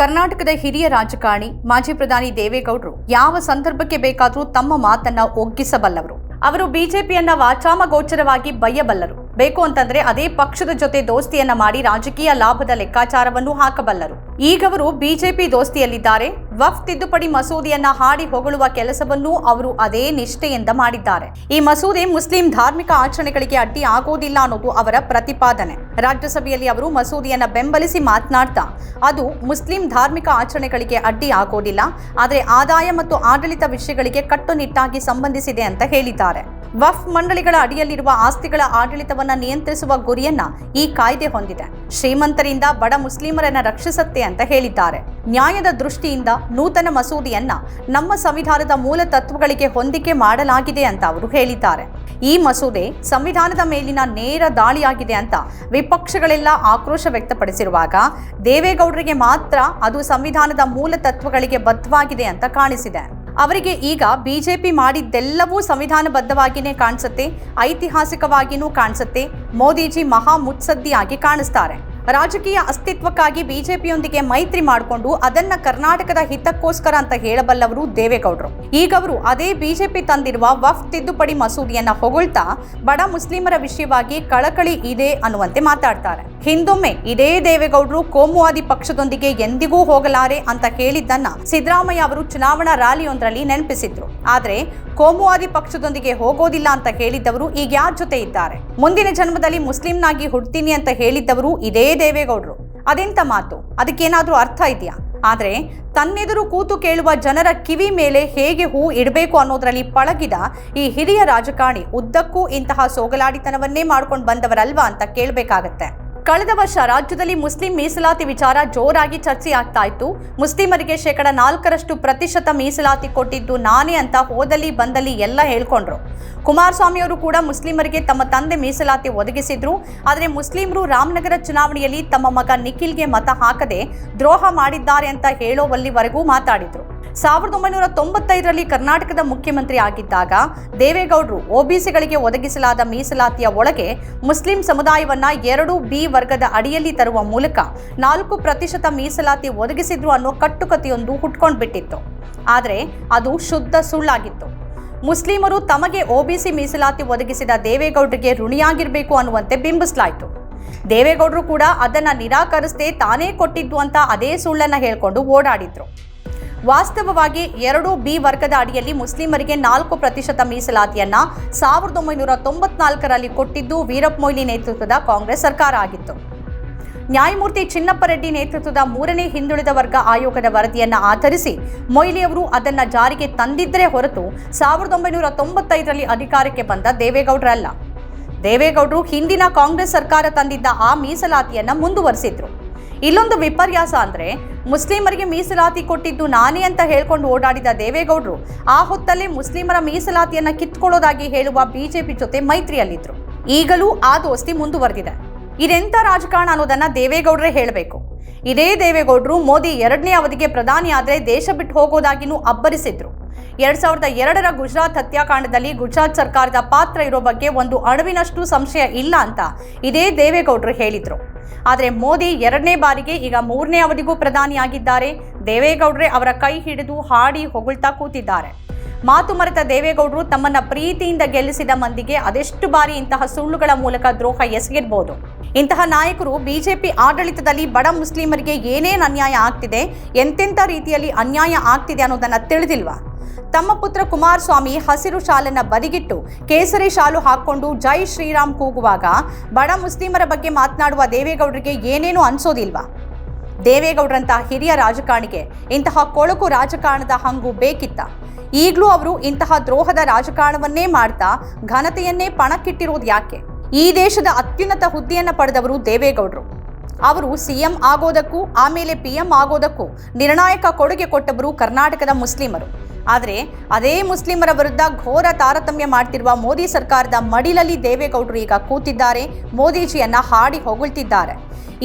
ಕರ್ನಾಟಕದ ಹಿರಿಯ ರಾಜಕಾರಣಿ ಮಾಜಿ ಪ್ರಧಾನಿ ದೇವೇಗೌಡರು ಯಾವ ಸಂದರ್ಭಕ್ಕೆ ಬೇಕಾದರೂ ತಮ್ಮ ಮಾತನ್ನ ಒಗ್ಗಿಸಬಲ್ಲವರು. ಅವರು ಬಿಜೆಪಿಯನ್ನ ವಾಚಾಮಗೋಚರವಾಗಿ ಬಯ್ಯಬಲ್ಲರು. ಬೇಕು ಅಂತಂದ್ರೆ ಅದೇ ಪಕ್ಷದ ಜೊತೆ ದೋಸ್ತಿಯನ್ನ ಮಾಡಿ ರಾಜಕೀಯ ಲಾಭದ ಲೆಕ್ಕಾಚಾರವನ್ನು ಹಾಕಬಲ್ಲರು. ಈಗವರು ಬಿಜೆಪಿ ದೋಸ್ತಿಯಲ್ಲಿದ್ದಾರೆ. ವಫ್ ತಿದ್ದುಪಡಿ ಮಸೂದೆಯನ್ನ ಹಾಡಿ ಹೊಗಳುವ ಕೆಲಸವನ್ನು ಅವರು ಅದೇ ನಿಷ್ಠೆಯಿಂದ ಮಾಡಿದ್ದಾರೆ. ಈ ಮಸೂದೆ ಮುಸ್ಲಿಂ ಧಾರ್ಮಿಕ ಆಚರಣೆಗಳಿಗೆ ಅಡ್ಡಿ ಆಗೋದಿಲ್ಲ ಅನ್ನೋದು ಅವರ ಪ್ರತಿಪಾದನೆ. ರಾಜ್ಯಸಭೆಯಲ್ಲಿ ಅವರು ಮಸೂದೆಯನ್ನ ಬೆಂಬಲಿಸಿ ಮಾತನಾಡ್ತಾ, ಅದು ಮುಸ್ಲಿಂ ಧಾರ್ಮಿಕ ಆಚರಣೆಗಳಿಗೆ ಅಡ್ಡಿ ಆಗೋದಿಲ್ಲ, ಆದರೆ ಆದಾಯ ಮತ್ತು ಆಡಳಿತ ವಿಷಯಗಳಿಗೆ ಕಟ್ಟುನಿಟ್ಟಾಗಿ ಸಂಬಂಧಿಸಿದೆ ಅಂತ ಹೇಳಿದ್ದಾರೆ. ವಫ್ ಮಂಡಳಿಗಳ ಅಡಿಯಲ್ಲಿರುವ ಆಸ್ತಿಗಳ ಆಡಳಿತವನ್ನು ನಿಯಂತ್ರಿಸುವ ಗುರಿಯನ್ನ ಈ ಕಾಯ್ದೆ ಹೊಂದಿದೆ. ಶ್ರೀಮಂತರಿಂದ ಬಡ ಮುಸ್ಲಿಮರನ್ನ ರಕ್ಷಿಸುತ್ತೆ ಅಂತ ಹೇಳಿದ್ದಾರೆ. ನ್ಯಾಯದ ದೃಷ್ಟಿಯಿಂದ ನೂತನ ಮಸೂದೆಯನ್ನ ನಮ್ಮ ಸಂವಿಧಾನದ ಮೂಲ ತತ್ವಗಳಿಗೆ ಹೊಂದಿಕೆ ಮಾಡಲಾಗಿದೆ ಅಂತ ಅವರು ಹೇಳಿದ್ದಾರೆ. ಈ ಮಸೂದೆ ಸಂವಿಧಾನದ ಮೇಲಿನ ನೇರ ದಾಳಿಯಾಗಿದೆ ಅಂತ ವಿಪಕ್ಷಗಳೆಲ್ಲ ಆಕ್ರೋಶ ವ್ಯಕ್ತಪಡಿಸಿರುವಾಗ ದೇವೇಗೌಡರಿಗೆ ಮಾತ್ರ ಅದು ಸಂವಿಧಾನದ ಮೂಲ ತತ್ವಗಳಿಗೆ ಬದ್ಧವಾಗಿದೆ ಅಂತ ಕಾಣಿಸಿದೆ. ಅವರಿಗೆ ಈಗ ಬಿಜೆಪಿ ಮಾಡಿದ್ದೆಲ್ಲವೂ ಸಂವಿಧಾನಬದ್ಧವಾಗಿಯೇ ಕಾಣಿಸುತ್ತೆ ಐತಿಹಾಸಿಕವಾಗಿಯೂ ಕಾಣಿಸುತ್ತೆ. ಮೋದಿಜಿ ಮಹಾ ಮುತ್ಸದ್ದಿಯಾಗಿ ಕಾಣಿಸ್ತಾರೆ. ರಾಜಕೀಯ ಅಸ್ತಿತ್ವಕ್ಕಾಗಿ ಬಿಜೆಪಿಯೊಂದಿಗೆ ಮೈತ್ರಿ ಮಾಡಿಕೊಂಡು ಅದನ್ನ ಕರ್ನಾಟಕದ ಹಿತಕ್ಕೋಸ್ಕರ ಅಂತ ಹೇಳಬಲ್ಲವರು ದೇವೇಗೌಡರು. ಈಗ ಅವರು ಅದೇ ಬಿಜೆಪಿ ತಂದಿರುವ ವಫ್ ತಿದ್ದುಪಡಿ ಮಸೂದೆಯನ್ನ ಹೊಗಳ್ತಾ ಬಡ ಮುಸ್ಲಿಮರ ವಿಷಯವಾಗಿ ಕಳಕಳಿ ಇದೆ ಅನ್ನುವಂತೆ ಮಾತಾಡ್ತಾರೆ. ಹಿಂದೊಮ್ಮೆ ಇದೇ ದೇವೇಗೌಡರು ಕೋಮುವಾದಿ ಪಕ್ಷದೊಂದಿಗೆ ಎಂದಿಗೂ ಹೋಗಲಾರೆ ಅಂತ ಹೇಳಿದ್ದನ್ನ ಸಿದ್ದರಾಮಯ್ಯ ಅವರು ಚುನಾವಣಾ ರ್ಯಾಲಿಯೊಂದರಲ್ಲಿ ನೆನಪಿಸಿದ್ರು. ಆದ್ರೆ ಕೋಮುವಾದಿ ಪಕ್ಷದೊಂದಿಗೆ ಹೋಗೋದಿಲ್ಲ ಅಂತ ಹೇಳಿದ್ದವರು ಈಗ ಯಾರ ಜೊತೆ ಇದ್ದಾರೆ? ಮುಂದಿನ ಜನ್ಮದಲ್ಲಿ ಮುಸ್ಲಿಂನಾಗಿ ಹುಡ್ತೀನಿ ಅಂತ ಹೇಳಿದ್ದವರು ಇದೇ ದೇವೇಗೌಡರು. ಅದೆಂತ ಮಾತು? ಅದಕ್ಕೇನಾದರೂ ಅರ್ಥ ಇದೆಯಾ? ಆದರೆ ತನ್ನೆದುರು ಕೂತು ಕೇಳುವ ಜನರ ಕಿವಿ ಮೇಲೆ ಹೇಗೆ ಹೂ ಇಡಬೇಕು ಅನ್ನೋದರಲ್ಲಿ ಪಳಗಿದ ಈ ಹಿರಿಯ ರಾಜಕಾರಣಿ ಉದ್ದಕ್ಕೂ ಇಂತಹ ಸೋಗಲಾಡಿತನವನ್ನೇ ಮಾಡ್ಕೊಂಡು ಬಂದವರಲ್ವಾ ಅಂತ ಕೇಳಬೇಕಾಗತ್ತೆ. ಕಳೆದ ವರ್ಷ ರಾಜ್ಯದಲ್ಲಿ ಮುಸ್ಲಿಂ ಮೀಸಲಾತಿ ವಿಚಾರ ಜೋರಾಗಿ ಚರ್ಚೆ ಆಗ್ತಾ ಇತ್ತು. ಮುಸ್ಲಿಮರಿಗೆ ಶೇಕಡ ನಾಲ್ಕರಷ್ಟು ಪ್ರತಿಶತ ಮೀಸಲಾತಿ ಕೊಟ್ಟಿದ್ದು ನಾನೇ ಅಂತ ಹೋದಲ್ಲಿ ಬಂದಲ್ಲಿ ಎಲ್ಲ ಹೇಳ್ಕೊಂಡ್ರು. ಕುಮಾರಸ್ವಾಮಿ ಅವರು ಕೂಡ ಮುಸ್ಲಿಮರಿಗೆ ತಮ್ಮ ತಂದೆ ಮೀಸಲಾತಿ ಒದಗಿಸಿದ್ರು. ಆದರೆ ಮುಸ್ಲಿಮರು ರಾಮನಗರ ಚುನಾವಣೆಯಲ್ಲಿ ತಮ್ಮ ಮಗ ನಿಖಿಲ್ಗೆ ಮತ ಹಾಕದೆ ದ್ರೋಹ ಮಾಡಿದ್ದಾರೆ ಅಂತ ಹೇಳೋವಲ್ಲಿವರೆಗೂ ಮಾತಾಡಿದ್ರು. ಸಾವಿರದ ಒಂಬೈನೂರ ತೊಂಬತ್ತೈದರಲ್ಲಿ ಕರ್ನಾಟಕದ ಮುಖ್ಯಮಂತ್ರಿ ಆಗಿದ್ದಾಗ ದೇವೇಗೌಡರು ಒಬಿಸಿಗಳಿಗೆ ಒದಗಿಸಲಾದ ಮೀಸಲಾತಿಯ ಒಳಗೆ ಮುಸ್ಲಿಂ ಸಮುದಾಯವನ್ನ ಎರಡು ಬಿ ವರ್ಗದ ಅಡಿಯಲ್ಲಿ ತರುವ ಮೂಲಕ ನಾಲ್ಕು ಪ್ರತಿಶತ ಮೀಸಲಾತಿ ಒದಗಿಸಿದ್ರು ಅನ್ನೋ ಕಟ್ಟುಕತೆಯೊಂದು ಹುಟ್ಕೊಂಡ್ಬಿಟ್ಟಿತ್ತು. ಆದರೆ ಅದು ಶುದ್ಧ ಸುಳ್ಳಾಗಿತ್ತು. ಮುಸ್ಲಿಮರು ತಮಗೆ ಒಬಿಸಿ ಮೀಸಲಾತಿ ಒದಗಿಸಿದ ದೇವೇಗೌಡರಿಗೆ ಋಣಿಯಾಗಿರಬೇಕು ಅನ್ನುವಂತೆ ಬಿಂಬಿಸಲಾಯಿತು. ದೇವೇಗೌಡರು ಕೂಡ ಅದನ್ನು ನಿರಾಕರಿಸದೆ ತಾನೇ ಕೊಟ್ಟಿದ್ದು ಅಂತ ಅದೇ ಸುಳ್ಳನ್ನು ಹೇಳ್ಕೊಂಡು ಓಡಾಡಿದ್ರು. ವಾಸ್ತವವಾಗಿ ಎರಡು ಬಿ ವರ್ಗದ ಅಡಿಯಲ್ಲಿ ಮುಸ್ಲಿಮರಿಗೆ ನಾಲ್ಕು ಪ್ರತಿಶತ ಮೀಸಲಾತಿಯನ್ನ ಸಾವಿರದ ಒಂಬೈನೂರ ತೊಂಬತ್ನಾಲ್ಕರಲ್ಲಿ ಕೊಟ್ಟಿದ್ದು ವೀರಪ್ಪ ಮೊಯ್ಲಿ ನೇತೃತ್ವದ ಕಾಂಗ್ರೆಸ್ ಸರ್ಕಾರ ಆಗಿತ್ತು. ನ್ಯಾಯಮೂರ್ತಿ ಚಿನ್ನಪ್ಪ ರೆಡ್ಡಿ ನೇತೃತ್ವದ ಮೂರನೇ ಹಿಂದುಳಿದ ವರ್ಗ ಆಯೋಗದ ವರದಿಯನ್ನು ಆಧರಿಸಿ ಮೊಯ್ಲಿ ಅವರು ಅದನ್ನ ಜಾರಿಗೆ ತಂದಿದ್ದರೆ ಹೊರತು ಸಾವಿರದ ಒಂಬೈನೂರ ತೊಂಬತ್ತೈದರಲ್ಲಿ ಅಧಿಕಾರಕ್ಕೆ ಬಂದ ದೇವೇಗೌಡರಲ್ಲ ದೇವೇಗೌಡರು ಹಿಂದಿನ ಕಾಂಗ್ರೆಸ್ ಸರ್ಕಾರ ತಂದಿದ್ದ ಆ ಮೀಸಲಾತಿಯನ್ನು ಮುಂದುವರಿಸಿದ್ರು. ಇಲ್ಲೊಂದು ವಿಪರ್ಯಾಸ ಅಂದ್ರೆ ಮುಸ್ಲಿಮರಿಗೆ ಮೀಸಲಾತಿ ಕೊಟ್ಟಿದ್ದು ನಾನೇ ಅಂತ ಹೇಳ್ಕೊಂಡು ಓಡಾಡಿದ ದೇವೇಗೌಡರು, ಆ ಹೊತ್ತಲ್ಲೇ ಮುಸ್ಲಿಮರ ಮೀಸಲಾತಿಯನ್ನ ಕಿತ್ಕೊಳ್ಳೋದಾಗಿ ಹೇಳುವ ಬಿಜೆಪಿ ಜೊತೆ ಮೈತ್ರಿಯಲ್ಲಿದ್ದರು ಈಗಲೂ ಆ ದೋಸ್ತಿ ಮುಂದುವರೆದಿದೆ. ಇದೆಂಥ ರಾಜಕಾರಣ ಅನ್ನೋದನ್ನ ದೇವೇಗೌಡರೇ ಹೇಳಬೇಕು. ಇದೇ ದೇವೇಗೌಡರು ಮೋದಿ ಎರಡನೇ ಅವಧಿಗೆ ಪ್ರಧಾನಿ ಆದರೆ ದೇಶ ಬಿಟ್ಟು ಹೋಗೋದಾಗಿನೂ ಅಬ್ಬರಿಸಿದ್ರು. ಎರಡ್ ಸಾವಿರದ ಎರಡರ ಗುಜರಾತ್ ಹತ್ಯಾಕಾಂಡದಲ್ಲಿ ಗುಜರಾತ್ ಸರ್ಕಾರದ ಪಾತ್ರ ಇರೋ ಬಗ್ಗೆ ಒಂದು ಅಣುವಿನಷ್ಟು ಸಂಶಯ ಇಲ್ಲ ಅಂತ ಇದೇ ದೇವೇಗೌಡರು ಹೇಳಿದ್ರು. ಆದರೆ ಮೋದಿ ಎರಡನೇ ಬಾರಿಗೆ ಈಗ ಮೂರನೇ ಅವಧಿಗೂ ಪ್ರಧಾನಿಯಾಗಿದ್ದಾರೆ. ದೇವೇಗೌಡರೆ ಅವರ ಕೈ ಹಿಡಿದು ಹಾಡಿ ಹೊಗಳ್ತಾ ಕೂತಿದ್ದಾರೆ. ಮಾತು ಮರೆತ ದೇವೇಗೌಡರು ತಮ್ಮನ್ನ ಪ್ರೀತಿಯಿಂದ ಗೆಲ್ಲಿಸಿದ ಮಂದಿಗೆ ಅದೆಷ್ಟು ಬಾರಿ ಇಂತಹ ಸುಳ್ಳುಗಳ ಮೂಲಕ ದ್ರೋಹ ಎಸಗಿರ್ಬೋದು. ಇಂತಹ ನಾಯಕರು ಬಿಜೆಪಿ ಆಡಳಿತದಲ್ಲಿ ಬಡ ಮುಸ್ಲಿಮರಿಗೆ ಏನೇನು ಅನ್ಯಾಯ ಆಗ್ತಿದೆ, ಎಂತೆಂಥ ರೀತಿಯಲ್ಲಿ ಅನ್ಯಾಯ ಆಗ್ತಿದೆ ಅನ್ನೋದನ್ನ ತಿಳಿದಿಲ್ವಾ? ತಮ್ಮ ಪುತ್ರ ಕುಮಾರಸ್ವಾಮಿ ಹಸಿರು ಶಾಲನ್ನ ಬದಿಗಿಟ್ಟು ಕೇಸರಿ ಶಾಲು ಹಾಕೊಂಡು ಜೈ ಶ್ರೀರಾಮ್ ಕೂಗುವಾಗ ಬಡ ಮುಸ್ಲಿಮರ ಬಗ್ಗೆ ಮಾತನಾಡುವ ದೇವೇಗೌಡರಿಗೆ ಏನೇನು ಅನ್ಸೋದಿಲ್ವಾ? ದೇವೇಗೌಡರಂತಹ ಹಿರಿಯ ರಾಜಕಾರಣಿಗೆ ಇಂತಹ ಕೊಳಕು ರಾಜಕಾರಣದ ಹಂಗು ಬೇಕಿತ್ತ? ಈಗಲೂ ಅವರು ಇಂತಹ ದ್ರೋಹದ ರಾಜಕಾರಣವನ್ನೇ ಮಾಡ್ತಾ ಘನತೆಯನ್ನೇ ಪಣಕ್ಕಿಟ್ಟಿರೋದು ಯಾಕೆ? ಈ ದೇಶದ ಅತ್ಯುನ್ನತ ಹುದ್ದೆಯನ್ನು ಪಡೆದವರು ದೇವೇಗೌಡರು. ಅವರು ಸಿಎಂ ಆಗೋದಕ್ಕೂ, ಆಮೇಲೆ ಪಿ ಎಂ ಆಗೋದಕ್ಕೂ ನಿರ್ಣಾಯಕ ಕೊಡುಗೆ ಕೊಟ್ಟವರು ಕರ್ನಾಟಕದ ಮುಸ್ಲಿಮರು. ಆದರೆ ಅದೇ ಮುಸ್ಲಿಮರ ವಿರುದ್ಧ ಘೋರ ತಾರತಮ್ಯ ಮಾಡ್ತಿರುವ ಮೋದಿ ಸರ್ಕಾರದ ಮಡಿಲಲ್ಲಿ ದೇವೇಗೌಡರು ಈಗ ಕೂತಿದ್ದಾರೆ. ಮೋದಿಜಿಯನ್ನ ಹಾಡಿ ಹೊಗಳ್ತಿದ್ದಾರೆ.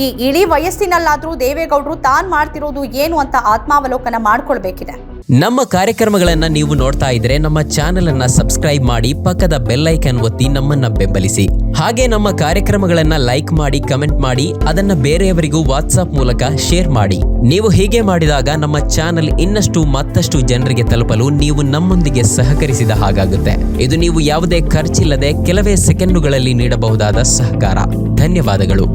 ಈ ಇಳಿ ವಯಸ್ಸಿನಲ್ಲಾದರೂ ದೇವೇಗೌಡರು ತಾನು ಮಾಡ್ತಿರೋದು ಏನು ಅಂತ ಆತ್ಮಾವಲೋಕನ ಮಾಡ್ಕೊಳ್ಬೇಕಿದೆ. ನಮ್ಮ ಕಾರ್ಯಕ್ರಮಗಳನ್ನ ನೀವು ನೋಡ್ತಾ ಇದ್ರೆ ನಮ್ಮ ಚಾನೆಲ್ ಅನ್ನ ಸಬ್ಸ್ಕ್ರೈಬ್ ಮಾಡಿ ಪಕ್ಕದ ಬೆಲ್ಲೈಕನ್ ಒತ್ತಿ ನಮ್ಮನ್ನ ಬೆಂಬಲಿಸಿ. ಹಾಗೆ ನಮ್ಮ ಕಾರ್ಯಕ್ರಮಗಳನ್ನ ಲೈಕ್ ಮಾಡಿ, ಕಮೆಂಟ್ ಮಾಡಿ, ಅದನ್ನ ಬೇರೆಯವರಿಗೂ ವಾಟ್ಸಾಪ್ ಮೂಲಕ ಶೇರ್ ಮಾಡಿ. ನೀವು ಹೀಗೆ ಮಾಡಿದಾಗ ನಮ್ಮ ಚಾನೆಲ್ ಇನ್ನಷ್ಟು ಮತ್ತಷ್ಟು ಜನರಿಗೆ ತಲುಪಲು ನೀವು ನಮ್ಮೊಂದಿಗೆ ಸಹಕರಿಸಿದ ಹಾಗಾಗುತ್ತೆ. ಇದು ನೀವು ಯಾವುದೇ ಖರ್ಚಿಲ್ಲದೆ ಕೆಲವೇ ಸೆಕೆಂಡುಗಳಲ್ಲಿ ನೀಡಬಹುದಾದ ಸಹಕಾರ. ಧನ್ಯವಾದಗಳು.